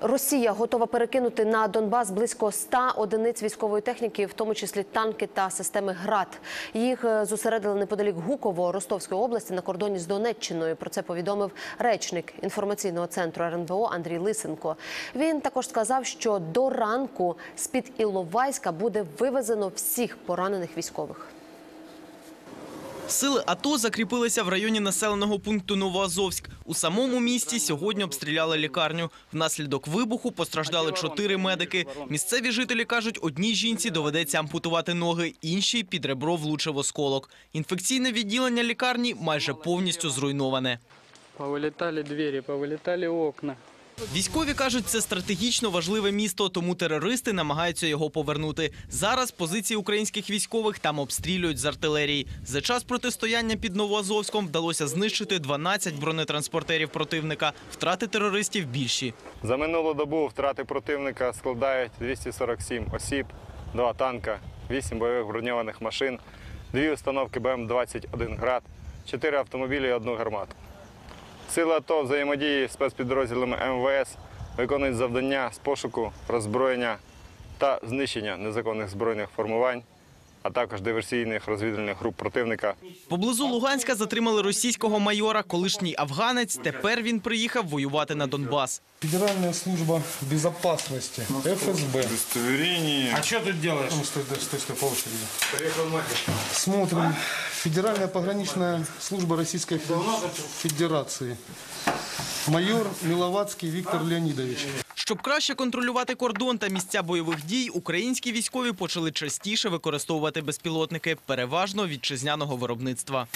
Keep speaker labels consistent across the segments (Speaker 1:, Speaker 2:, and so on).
Speaker 1: Росія готова перекинути на Донбас близько 100 одиниць військової техніки, в тому числі танки та системи ГРАД. Їх е, зосередили неподалік Гуково Ростовської області на кордоні з Донеччиною. Про це повідомив речник інформаційного центру РНБО Андрій Лисенко. Він також сказав, що до ранку з під Іловайська буде вивезено всіх поранених військових.
Speaker 2: Сили АТО закріпилися в районі населеного пункту Новоазовськ. У самому місті сьогодні обстріляли лікарню. Внаслідок вибуху постраждали чотири медики. Місцеві жителі кажуть, одній жінці доведеться ампутувати ноги, іншій під ребро влучив осколок. Інфекційне відділення лікарні майже повністю зруйноване.
Speaker 3: Повылетали двери, повылетали окна.
Speaker 2: Військові кажуть, це стратегічно важливе місто, тому терористи намагаються його повернути. Зараз позиції українських військових там обстрілюють з артилерії. За час протистояння під Новоазовськом вдалося знищити 12 бронетранспортерів противника. Втрати терористів більші.
Speaker 4: За минулу добу втрати противника складають 247 осіб, два танка, 8 бойових броньованих машин, дві установки БМ-21 «Град», 4 автомобілі і одну гармату. Сили АТО взаємодії з спецпідрозділами МВС виконують завдання з пошуку, роззброєння та знищення незаконних збройних формувань, а також диверсійних розвідувальних груп противника
Speaker 2: Поблизу Луганська затримали російського майора, колишній афганець. Тепер він приїхав воювати на Донбас.
Speaker 5: Федеральная служба безопасности, ФСБ. А что тут делаешь? Стой, стой, стой, стой, по очереди. Смотрим. Федеральная пограничная служба Российской Федерации. Майор Миловацкий Віктор Леонідович.
Speaker 2: Щоб краще контролювати кордон та місця бойових дій, українські військові почали частіше використовувати безпілотники, переважно вітчизняного виробництва.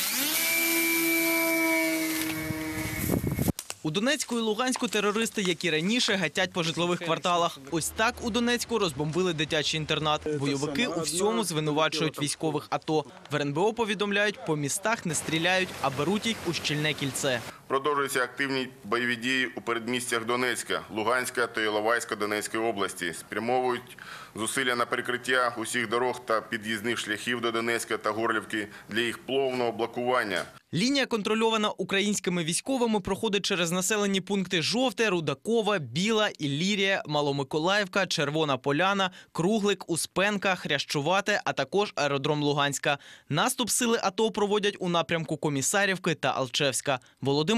Speaker 2: У Донецьку і Луганську терористи, як і раніше, гатять по житлових кварталах. Ось так у Донецьку розбомбили дитячий інтернат. Бойовики у всьому звинувачують військових АТО. В РНБО повідомляють, по містах не стріляють, а беруть їх у щільне кільце.
Speaker 6: Продовжуються активні бойові дії у передмістях Донецька, Луганська та Іловайська Донецької області. Спрямовують зусилля на перекриття усіх дорог та під'їзних шляхів до Донецька та Горлівки для їх пловного блокування.
Speaker 2: Лінія, контрольована українськими військовими, проходить через населені пункти Жовте, Рудакова, Біла, Іллірія, Маломиколаївка, Червона Поляна, Круглик, Успенка, Хрящувате, а також аеродром Луганська. Наступ сили АТО проводять у напрямку Комісарівки та Алчевська.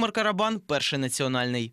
Speaker 2: Володимир Карабан, перший національний.